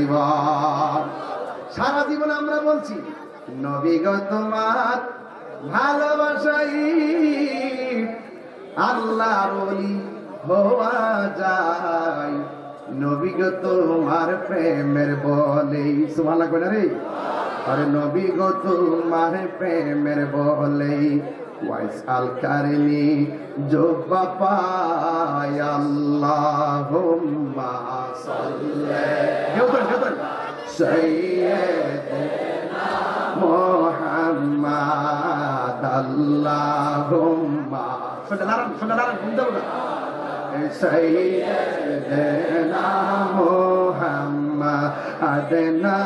জীবন সারা জীবন আমরা বলছি নবীগত তোমার ভালোবাসাই আল্লাহর ওলি হওয়া যায়। নবীগত তোমার প্রেমের সুবহানাল্লাহ কই রে। আরে নবীগত তোমার প্রেমের বলেই ওয়াইস আল কারিনি जो পাপায় আল্লাহুম্মা سيدنا محمد اللهم صلى الله عليه وسلم سيدنا محمد أدنا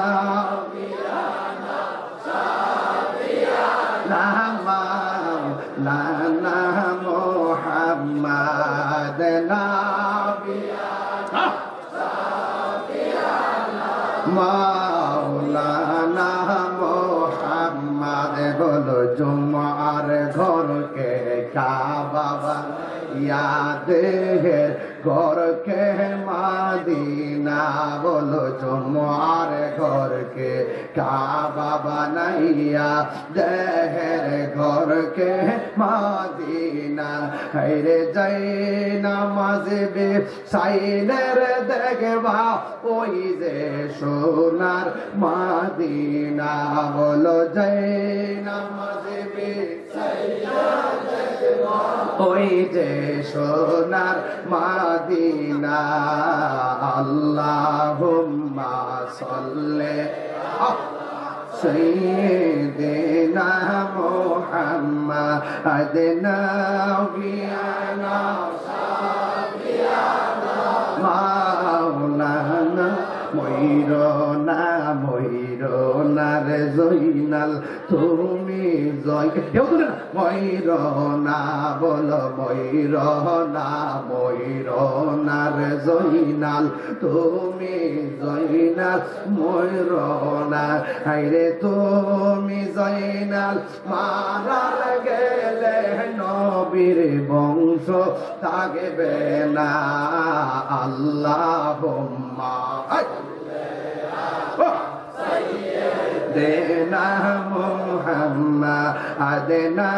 মাওলানা মোহাম্মদ বলো জুমার ঘরকে কাবা ইয়াদ ঘরকে মাদিনা বলো জুমার ঘরকে, কাবা বানাইয়া দেহের ঘরকে, মাদিনা। হাইরে যাই নামাজ বে সাইনের দেখবা ওই যে সোনার মাদিনা। বলো যাই নামাজ বে ওই যে সোনার মাদিনা আল্লাহুম্মা সাল্লি سيدنا محمد نبينا মাওলানা ময়ূরনা ময়ূরনা রে জৈনাল তুমি জয় কেউ তো না ময়ূরনা, বল ময়ূরনা ময়ূরনা রে জৈনাল তুমি জৈনাল ময়ূরনা। হাইরে তুমি জৈনাল মারার গেলে নবীর বংশ থাকবে না। আল্লাহ দেনা মোহাম্মদ আদেনা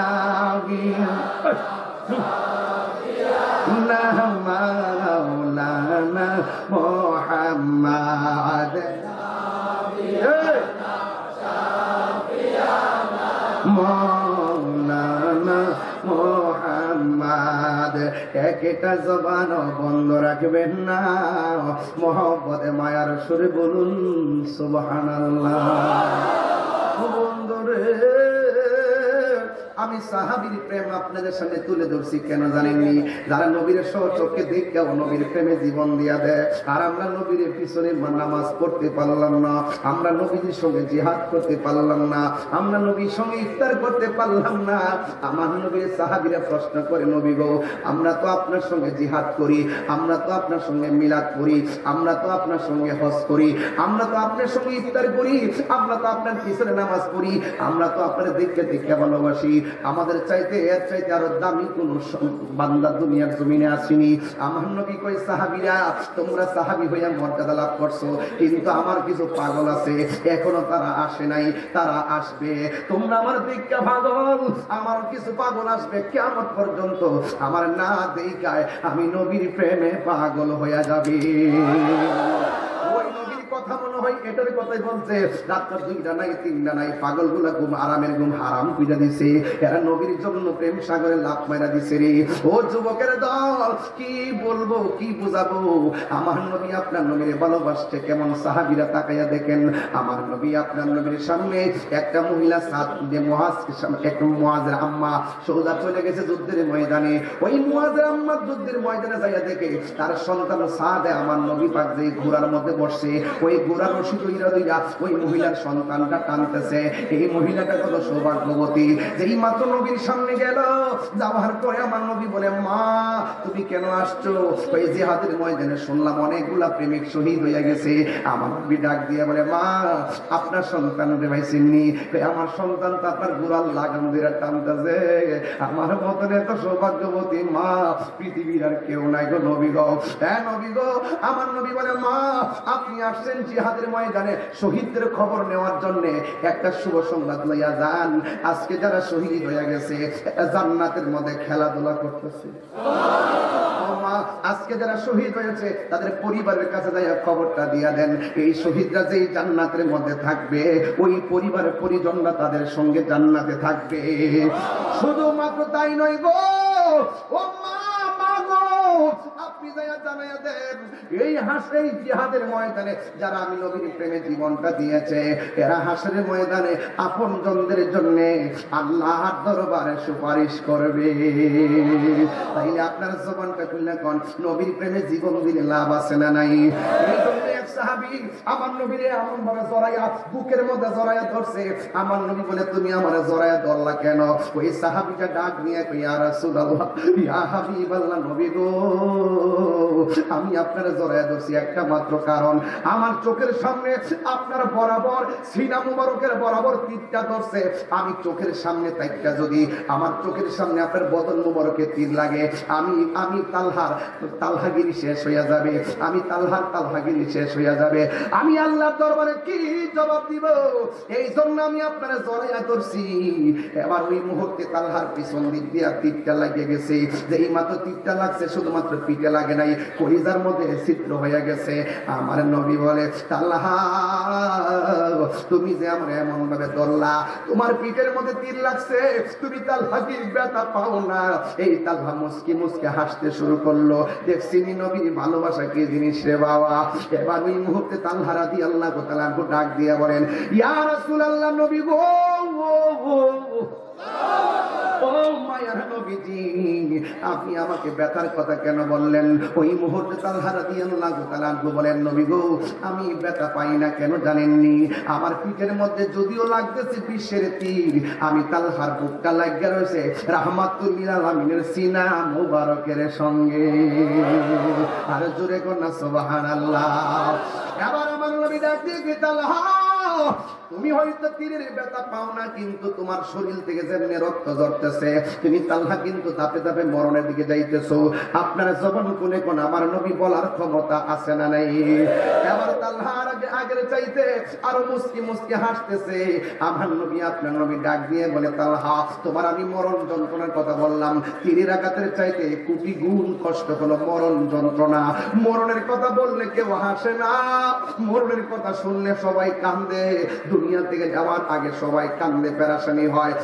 মাওলানা মোহাম্মদ। মৌলানা একটা জবান বন্ধ রাখবেন না। মহব্বতে মায়ার সুরে বলুন সুবহানাল্লাহ। বন্ধুরে আমি সাহাবির প্রেম আপনাদের সামনে তুলে ধরছি, কেন জানেননি? যারা নবীর সহ দেখে নবীর প্রেমে জীবন দিয়া দেয়, আর আমরা নবীর পিছনে নামাজ পড়তে পারলাম না, আমরা নবীর সঙ্গে জিহাদ করতে পারলাম না, আমরা নবীর সঙ্গে ইফতার করতে পারলাম না। আমার নবীর সাহাবিরা প্রশ্ন করে, নবী গো, আমরা তো আপনার সঙ্গে জিহাদ করি, আমরা তো আপনার সঙ্গে মিলাদ করি, আমরা তো আপনার সঙ্গে হজ করি, আমরা তো আপনার সঙ্গে ইফতার করি, আমরা তো আপনার পিছনে নামাজ পড়ি, আমরা তো আপনার দেখতে দেখতে ভালোবাসি আমাদের চাইতে, এর চাইতে আরও দামি কোন বান্দা দুনিয়ার জমিনে আসেনি। আমার নবী কই সাহাবিরা, তোমরা সাহাবি হইয়া মর্যাদা লাভ করছ। কিন্তু আমার কিছু পাগল আছে, এখনও তারা আসে নাই, তারা আসবে। তোমরা আমার দীক্ষা পাগল, আমার কিছু পাগল আসবে কেমন পর্যন্ত। আমার না দেখায় আমি নবীর প্রেমে পাগল হইয়া যাবে। ওই নবীর কথা হয় এটার কথাই বলছে, রাত্র দুইটা নাই তিনটা নাই পাগলগুলা ঘুম, আরামের ঘুম হারাম দিছে। এরা নবীর জন্য প্রেম সাগরে লাভ দিছে রে। ও যুবকের দল, কি বলব, কি বুঝাবো? আমার নবী আপনার নবীর ভালোবাসছে, কেমন সাহাবিরা তাকাইয়া দেখেন। আমার নবী আপনার নবীর সামনে একটা মহিলা সাত মহাজ মহাজের আম্মা সৌদা চলে গেছে যুদ্ধের ময়দানে। ওই মহাজের আম্মা যুদ্ধের ময়দানে যাইয়া দেখে, তার সন্তান সাদে আমার নবী পাক যে ঘোড়ার মধ্যে বসে, ওই ঘোড়ার টানতেছে। এই মহিলাটা সৌভাগ্যবতী। যেই মাত্র নবীর সামনে গেল, যাওয়ার পরে আমার নবী বলে, মা তুমি কেন আসছো? ওই জিহাদের ময়দানে শুনলাম অনেকগুলা প্রেমিক শহীদ হইয়া গেছে। আমার নবী ডাক দিয়ে বলে, মা, আপনার সন্তান রে ভাই চিননি আমার সন্তান তো আপনার গুড়াল লাগাম দিয়ে টানতেছে। আমার মতন এত সৌভাগ্যবতী মা পৃথিবীর আর কেউ নাই গো নবী গো। হ্যাঁ নবী গো, আমার নবী বলে, মা, আপনি আসছেন জিহাদের ময়দানে শহীদদের খবর নেওয়ার জন্য। একটা শুভ সংবাদ লইয়া যান। আজকে যারা শহীদ হয়ে গেছে জান্নাতের মধ্যে খেলাধুলা করতেছে। আজকে যারা শহীদ হয়েছে, তাদের পরিবারের কাছে যাইয়া খবরটা দিয়া দেন। এই শহীদরা যেই জান্নাতের মধ্যে থাকবে, ওই পরিবারের পরিজনরা তাদের সঙ্গে জান্নাতে থাকবে। শুধুমাত্র তাই নয় গো ও আপনি যাইয়া জানাইয়া দেন এই হাসে এই জিহাদের ময়দানে যারা আমি নবীর প্রেমে জীবনটা দিয়েছে, এরা হাসের ময়দানে আপন জনদের জন্য আল্লাহর দরবারে সুপারিশ করবে। তাইলে আপনার জবানটা খুললে কোন? নবীর প্রেমে জীবন দিলে লাভ আছে না নাই? আমার নবী বলে কেন? ওই সাহাবীটা ডাক নিয়ে কই ইয়া নবী গো। আমি আপনার জড়াইয়া ধরছি, একটা মাত্র কারণ। আমার চোখের সামনে আপনার বরাবর, সিনা মুবারকের বরাবর তীরটা ধরছে। আমি চোখের সামনে তাইটা যদি, আমার চোখের সামনে আপনার বদন মুবারকে তীর লাগে, আমি আমি তালহার, তালহাগিরি শেষ হইয়া যাবে। আমি তালহার, তালহাগিরি শেষ হইয়া যাবে। আমি আল্লাহর দরবারে কি জবাব দিব? এই জন্য আমি আপনার জড়াইয়া ধরছি। এবার ওই মুহূর্তে তালহার পিছন দিক দিয়া তীরটা লাগিয়ে গেছে। যে এই মাত্র তীরটা লাগছে, শুধুমাত্র পিঠে লাগে নাই কলিজার মধ্যে ছিদ্র হয়ে গেছে। আমার নবী বলে তাল্লাহা তুমি যে আমার এমন ভাবে ধরলা, তোমার পিঠের মধ্যে তীর লাগছে, তুমি তালহাকির ব্যথা পাও না। এই তালহা মুসকি মুসকে হাসতে শুরু করল। দেখছি নবীর ভালোবাসা কি জিনিস রে বাবা। এবার ওই মুহূর্তে তালহারা দিয়ে আল্লাহ তাআলা ডাক দিয়ে বলেন, ইয়া রাসূলুল্লাহ নবী গো। ও, মায়ার নবীজি আপনি আমাকে ব্যথার কথা কেন বললেন? ওই মুহূর্তে তালহারা দিয়ে আল্লাহ তাআলা বলেন, নবী গো, আমি ব্যথা পাই না কেন জানেননি? আমার পিঠের মধ্যে যদিও লাগতেছে বিশ্বের তীর, আমি তালহার বুকটা লাগিয়ে রয়েছে। রাহমাতুল্লিল আলামিনের সিনা মুবারকের সঙ্গে। আর জোরে কন্যা, সুবহানাল্লাহ। এবার আমার নবী ডাক দিয়ে তালহা তুমি হয়তো তীরের ব্যথা পাও না, কিন্তু তোমার শরীর থেকে যেমনি রক্ত ঝরতেছে, তুমি তাল্লা কিন্তু তাপে তাপে মরণের দিকে যাইতেছো। আপনার জবান কোনে কোন আমার নবী বলার ক্ষমতা আছে না নাই? এবার তাল্লাহার আগে আগের চাইতে আরও মুসকি মুসকি হাসতেছে। আমার নবী আপনার নবী ডাক দিয়ে বলে, তাল্হা, তোমার আমি মরণ যন্ত্রণার কথা বললাম। তীরের আঘাতের চাইতে কোটি গুণ কষ্ট হলো মরণ যন্ত্রণা। মরণের কথা বললে কেউ হাসে না। মরণের কথা শুনলে সবাই কান্দে। দুনিয়া থেকে যাওয়ার আগে সবাই কান্দে পেরাশানি হয়।